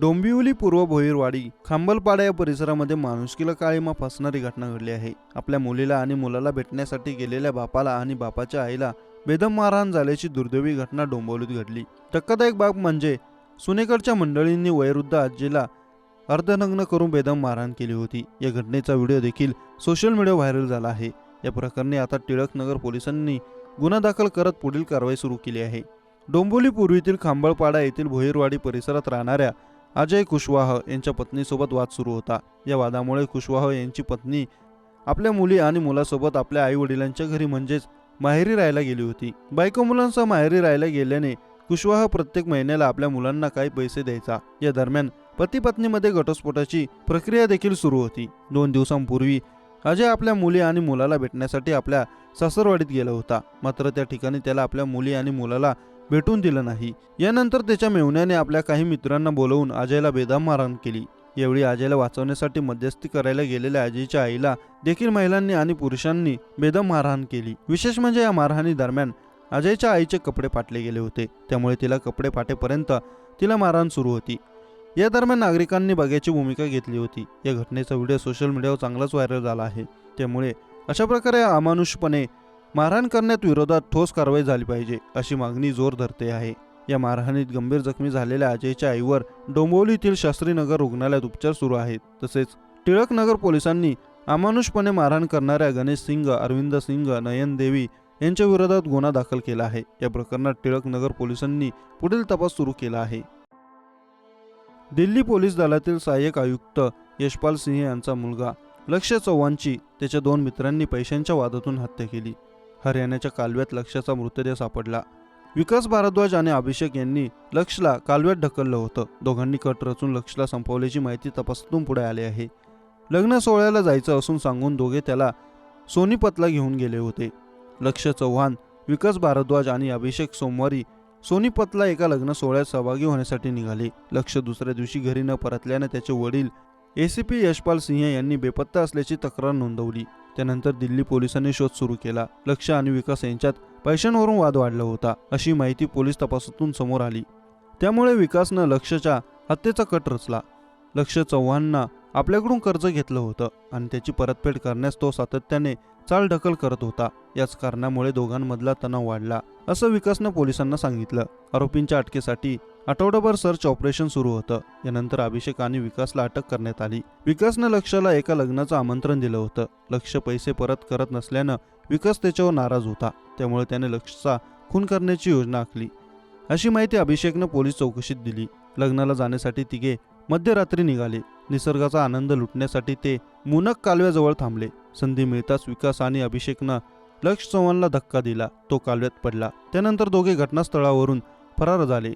डोंबिवली पूर्व भोईरवाडी खांबलपाडा या परिसरामध्ये माणुसकीला काळीमा फासणारी घटना घडली आहे. आपल्या मुलीला आणि मुलाला भेटण्यासाठी गेलेल्या बापाला आणि बापाच्या आईला बेदम मारहाण झाल्याची दुर्दैवी घटना डोंबिवलीत घडली. धक्कादायक बाब म्हणजे सुनेकरच्या मंडळींनी वयोवृद्ध आजीला अर्धनग्न करून बेदम मारहाण केली होती. या घटनेचा व्हिडिओ देखील सोशल मीडिया व्हायरल झाला आहे. या प्रकरणी आता टिळकनगर पोलिसांनी गुन्हा दाखल करत पुढील कारवाई सुरू केली आहे. डोंबोली पूर्वीतील खांबळपाडा येथील भोईरवाडी परिसरात राहणाऱ्या अजय कुशवाह यांच्या पत्नीसोबत वाद सुरू होता. या वादामुळे कुशवाह यांची पत्नी आपल्या मुली आणि मुलासोबत आपल्या आई वडिलांच्या घरी म्हणजेच माहेरी राहायला गेली होती. बायको मुलांसह माहेरी राहायला गेल्याने कुशवाह प्रत्येक महिन्याला आपल्या मुलांना काही पैसे द्यायचा. या दरम्यान पती पत्नीमध्ये घटस्फोटाची प्रक्रिया देखील सुरू होती. दोन दिवसांपूर्वी अजय आपल्या मुली आणि मुलाला भेटण्यासाठी आपल्या सासरवाडीत गेला होता. मात्र त्या ठिकाणी त्याला आपल्या मुली आणि मुलाला भेटून दिलं नाही. यानंतर त्याच्या मेवण्याने आपल्या काही मित्रांना बोलवून अजयला बेदाम मारहाण केली. यावेळी अजयला वाचवण्यासाठी मध्यस्थी करायला गेलेल्या अजयच्या आईला देखील महिलांनी आणि पुरुषांनी बेदम मारहाण केली. विशेष म्हणजे या मारहाणी दरम्यान अजयच्या आईचे कपडे फाटले गेले होते. त्यामुळे तिला कपडे फाटेपर्यंत तिला मारहाण सुरू होती. या दरम्यान नागरिकांनी बघ्याची भूमिका घेतली होती. या घटनेचा व्हिडिओ सोशल मीडियावर चांगलाच व्हायरल झाला आहे. त्यामुळे अशा प्रकारे अमानुषपणे मारहाण करण्यात विरोधात ठोस कारवाई झाली पाहिजे अशी मागणी जोर धरते आहे. या मारहाणीत गंभीर जखमी झालेल्या अजयच्या आईवर डोंबिवलीतील शास्त्रीनगर रुग्णालयात उपचार सुरू आहेत. तसेच टिळकनगर पोलिसांनी अमानुषपणे मारहाण करणाऱ्या गणेश सिंग अरविंद सिंग नयन देवी यांच्या विरोधात गुन्हा दाखल केला आहे. या प्रकरणात टिळकनगर पोलिसांनी पुढील तपास सुरू केला आहे. दिल्ली पोलीस दलातील सहाय्यक आयुक्त यशपाल सिंह यांचा मुलगा लक्ष्य चव्हाणची त्याच्या दोन मित्रांनी पैशांच्या वादातून हत्या केली. हरियाणाच्या कालव्यात लक्ष्याचा मृतदेह सापडला. विकास भारद्वाज आणि अभिषेक यांनी लक्षला कालव्यात ढकललं होतं. दोघांनी कट रचून लक्षला संपवल्याची माहिती तपासातून पुढे आली आहे. लग्न सोहळ्याला जायचं असून सांगून दोघे त्याला सोनीपतला घेऊन गेले होते. लक्ष चव्हाण विकास भारद्वाज आणि अभिषेक सोमवारी सोनीपतला एका लग्न सोहळ्यात सहभागी होण्यासाठी निघाले. लक्ष दुसऱ्या दिवशी घरी न परतल्याने त्याचे वडील एसीपी यशपाल सिंह यांनी बेपत्ता असल्याची तक्रार नोंदवली. त्यानंतर दिल्ली पोलिसांनी शोध सुरू केला. लक्ष आणि विकास यांच्यात पैशांवरून वाद वाढला होता अशी माहिती पोलीस तपासातून समोर आली. त्यामुळे विकासनं लक्षच्या हत्येचा कट रचला. लक्ष चव्हाणना आपल्याकडून कर्ज घेतलं होतं आणि त्याची परतफेड करण्यास तो सातत्याने चाल ढकल करत होता. याच कारणामुळे दोघांमधला तणाव वाढला असं विकासनं पोलिसांना सांगितलं. आरोपींच्या अटकेसाठी आठवडाभर सर्च ऑपरेशन सुरू होतं. यानंतर अभिषेक आणि विकासला अटक करण्यात आली. विकासनं लक्षला एका लग्नाचं आमंत्रण दिलं होतं. लक्ष पैसे परत करत नसल्यानं विकास त्याच्यावर नाराज होता. त्यामुळे त्याने लक्षचा खून करण्याची योजना आखली. अशी माहिती अभिषेकनं पोलीस चौकशीत दिली. लग्नाला जाण्यासाठी तिघे मध्यरात्री निघाले. निसर्गाचा आनंद लुटण्यासाठी ते मुनक कालव्याजवळ थांबले. संधी मिळताच विकास आणि अभिषेकनं लक्ष चव्हाणला धक्का दिला. तो कालव्यात पडला. त्यानंतर दोघे घटनास्थळावरून फरार झाले.